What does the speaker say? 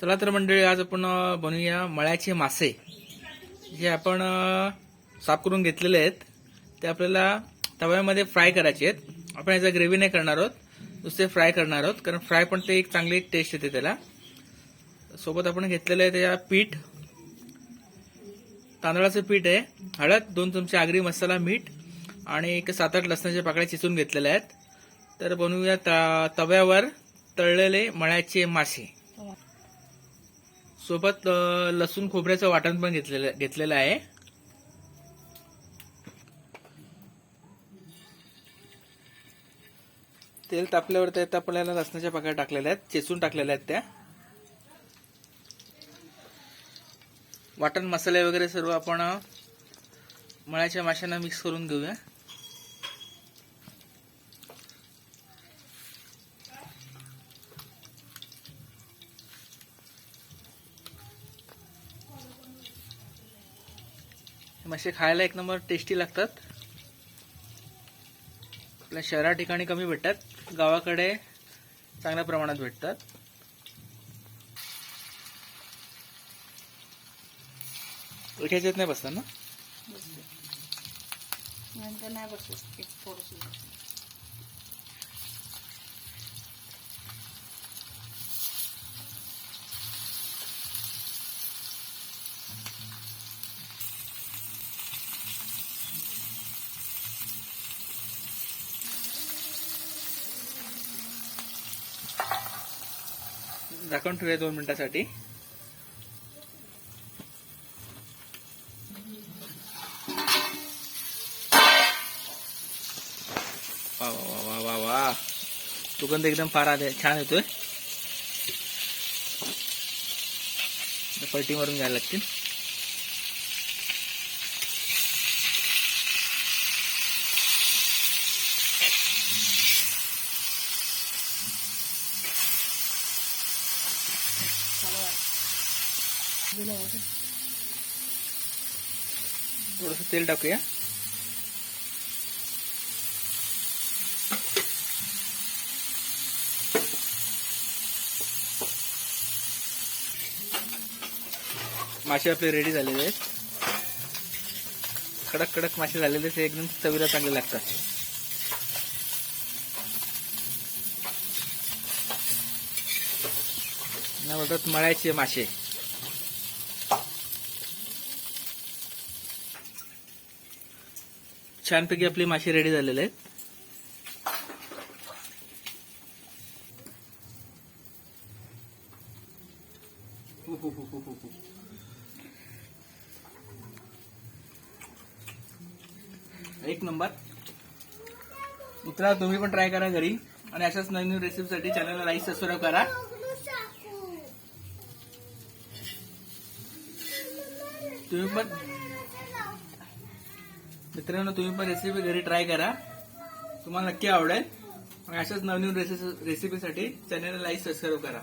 चला तर मंडळी आज आपण बनवूया मळ्याचे मासे. जे आपण साफ करून घेतलेले आहेत. ते आपल्याला तव्यामध्ये फ्राय करायचे आहेत. आपण याचा ग्रेव्ही नाही करणार आहोत. नुसते फ्राय करणार आहोत. कारण फ्राय पण ते एक चांगली टेस्ट येते त्याला. सोबत आपण घेतलेलं आहे त्याच्या पीठ. तांदळाचं पीठ आहे. हळद दोन चमचे आगरी मसाला मीठ आणि एक सात आठ लसणाच्या पाकळ्या चिचून घेतलेल्या आहेत. तर बनवूया ता- तव्यावर तळलेले मळ्याचे मासे. सोबत लसूण खोबऱ्याचं वाटण पण घेतलेलं घेतलेलं आहे. तेल तापल्यावर त्यात आपल्याला लसणाच्या पाकळ्या टाकलेल्या आहेत चेचून टाकलेल्या आहेत त्या. वाटण मसाले वगैरे सर्व आपण मळ्याच्या माशांना मिक्स करून घेऊया. मासे खायला एक नंबर टेस्टी लागतात. आपल्या शहरा ठिकाणी कमी भेटतात. गावाकडे चांगल्या प्रमाणात भेटतात. ह्याच्यात नाही बसतात ना नंतर नाही बसत थोडंसं झाकण ठेवूया दोन मिनिटासाठी. वा वा वा वा वा वा. सुगंध एकदम फार आले छान येतोय. आता पलटी मारून घ्यायला लागतील. थोडस तेल टाकूया. मासे आपले रेडी झालेले आहेत. कडक कडक मासे झालेले आहेत, ते एकदम चवीला चांगले लागतात. यांना बोलतात मळायचे मासे. छानपैकी आपले मासे रेडी झालेले आहेत. एक नंबर. मित्रा तुम्ही पण ट्राय करा घरी. आणि अशाच नवीन नवीन रेसिपीसाठी चॅनलला लाईक सबस्क्राईब करा. तुम्ही पण मित्रांनो तुम्ही पण रेसिपी घरी ट्राय करा. तुम्हाला नक्की आवडेल. आणि अशाच नवनवीन रेसिपीसाठी चॅनलला लाईक सबस्क्राईब करा.